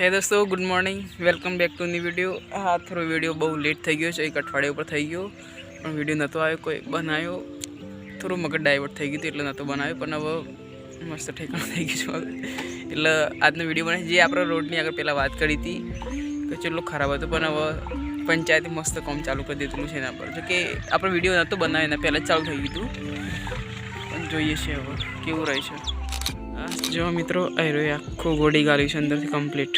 હે દોસ્તો good morning welcome back to ની વીડિયો હા થોડો વીડિયો બહુ લેટ થઈ ગયો છે. એક અઠવાડિયા ઉપર થઈ ગયો. પણ વીડિયો નહોતો આવ્યો, કોઈ બનાવ્યો થોડું મગજ ડાયવર્ટ થઈ ગયું હતું, એટલે નહોતો બનાવ્યો. પણ હવે મસ્ત ઠેકાણું થઈ ગયું છે એટલે આજનો વીડિયો બને જે આપણે રોડની આગળ પહેલાં વાત કરી હતી, કે ચેટલો ખરાબ હતો. પણ હવે પંચાયતે મસ્ત કામ ચાલુ કરી દીધેલું છે એના પર. જો કે આપણે વીડિયો નહોતો બનાવ્યો, એના પહેલાં ચાલુ થઈ ગયું હતું. પણ જોઈએ છે હવે, કેવું રહે છે. જો મિત્રો આયરો આખું ગોડી ગાલ્યું છે, અંદરથી કમ્પ્લીટ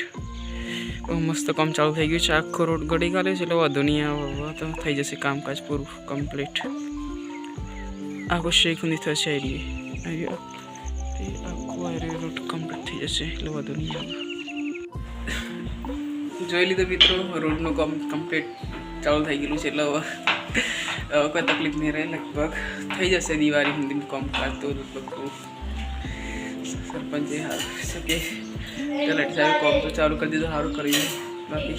બહુ મસ્ત કામ ચાલુ થઈ ગયું છે, આખો રોડ ગોડી ગાલ્યો છે, એટલે આવે તો થઈ જશે કામકાજ પૂરું કમ્પ્લીટ આખું શેખની થશે એરી આખું રહ્યો રોડ કમ્પ્લીટ થઈ જશે, એટલે આવે. જોઈ લીધો મિત્રો રોડનું કામ કમ્પ્લીટ ચાલુ થઈ ગયેલું છે, એટલે કોઈ તકલીફ નહીં રહે, લગભગ. થઈ જશે દિવાળી સુધીનું કામકાજ, તો લગભગ સરપંચે કે તલાટી સાહેબ કોમ તો ચાલુ કરી દીધું, સારું કરી બાકી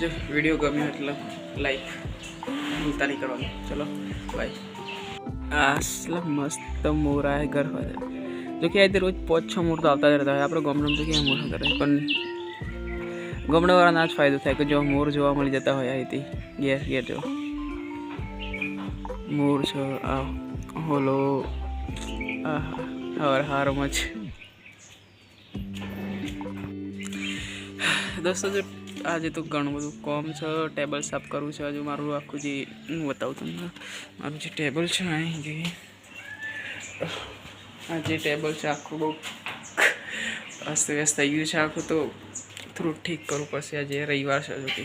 જો વીડિયો ગમ્યો એટલે લાઈક ભૂલતા નહીં કરવાનું. ચલો બાય આટલા મસ્ત મોરા હે ઘર જો કે આજે રોજ પાંચ છ મોર તો આવતા જ રહેતા હોય. આપણે ગામડામાં તો ક્યાં મોર કરે પણ ગામડાવાળાને જ ફાયદો થાય કે જો મોર જોવા મળી જતા હોય અહીંથી ઘેર ઘેર જો. મોર છે આ હોલો. આ હવાર હારમાં જ દોસ્તો જો આજે તો ઘણું બધું કોમ છે. ટેબલ સાફ કરવું છે. હજુ મારું આખું જે, હું બતાવું તમને. મારું જે ટેબલ છે અહીં જોઈએ. આ જે ટેબલ છે, આખું બહુ અસ્ત વ્યસ્ત થઈ ગયું છે. આખું તો થોડું ઠીક કરવું પડશે. આજે રવિવાર છે હજુ કે.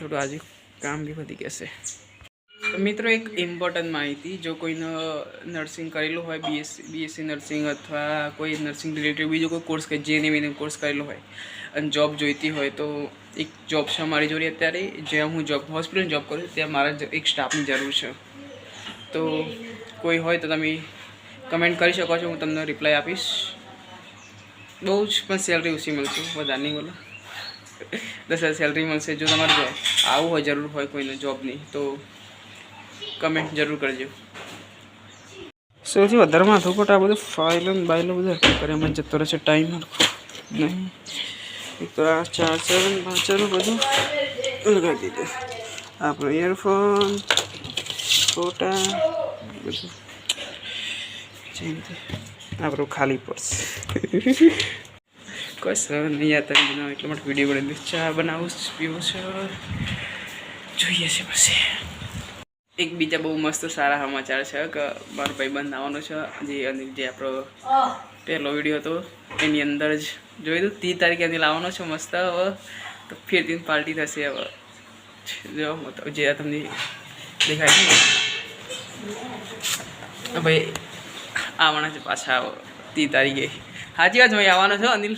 થોડું આજે કામ બી વધી તો મિત્રો, એક ઇમ્પોર્ટન્ટ માહિતી. જો કોઈનો નર્સિંગ કરેલું હોય બીએસસી બીએસસી નર્સિંગ અથવા કોઈ નર્સિંગ રિલેટેડ બીજો કોઈ કોર્સ કે જે એને કોર્સ કરેલો હોય અને જોબ જોઈતી હોય, તો એક જોબ છે મારી જોડે અત્યારે, જ્યાં હું જોબ હોસ્પિટલ જોબ કરું ત્યાં મારા એક સ્ટાફની જરૂર છે. તો કોઈ હોય તો તમે કમેન્ટ કરી શકો છો, હું તમને રિપ્લાય આપીશ. બહુ જ પણ સેલરી ઓછી મળશે, વધારે નહીં બોલો. દસ હજાર સેલરી મળશે, જો તમારે આવું હોય, જરૂર હોય કોઈને જોબની તો કમેન્ટ જરૂર કરજો. સૌથી વધારેમાં માથું આ બધું ફાઇલો બાઇલો બધું કરે? એમાં જતો રહેશે ટાઈમ નહીં. એક તો આ ચાર્જર પાર્ચર બધું લગાવી દીધું. આપણો ઇયરફોન ફોટા, બધું. આપણું ખાલી પર્સ કોઈ સર નહીં, આ તમે બનાવો. એટલા માટે વીડિયો બનાવી ચા બનાવું, પીવું છે. જોઈએ છે પછી. એક બીજા બહુ મસ્ત સારા સમાચાર છે કે મારો ભાઈબંધ આવવાનો છે. જે અનિલ જે આપણો પહેલો વીડિયો હતો એની અંદર જ જોઈ દઉં. ત્રીસ તારીખે અનિલ આવવાનો છે મસ્ત હવે તો ફેરથી પાર્ટી થશે હવે. જો જે તમને દેખાય છે. ભાઈ આવવાના છે પાછા ત્રીસ તારીખે. સાચી વાત ભાઈ આવવાનો છો અનિલ?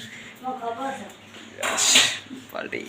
પાર્ટી.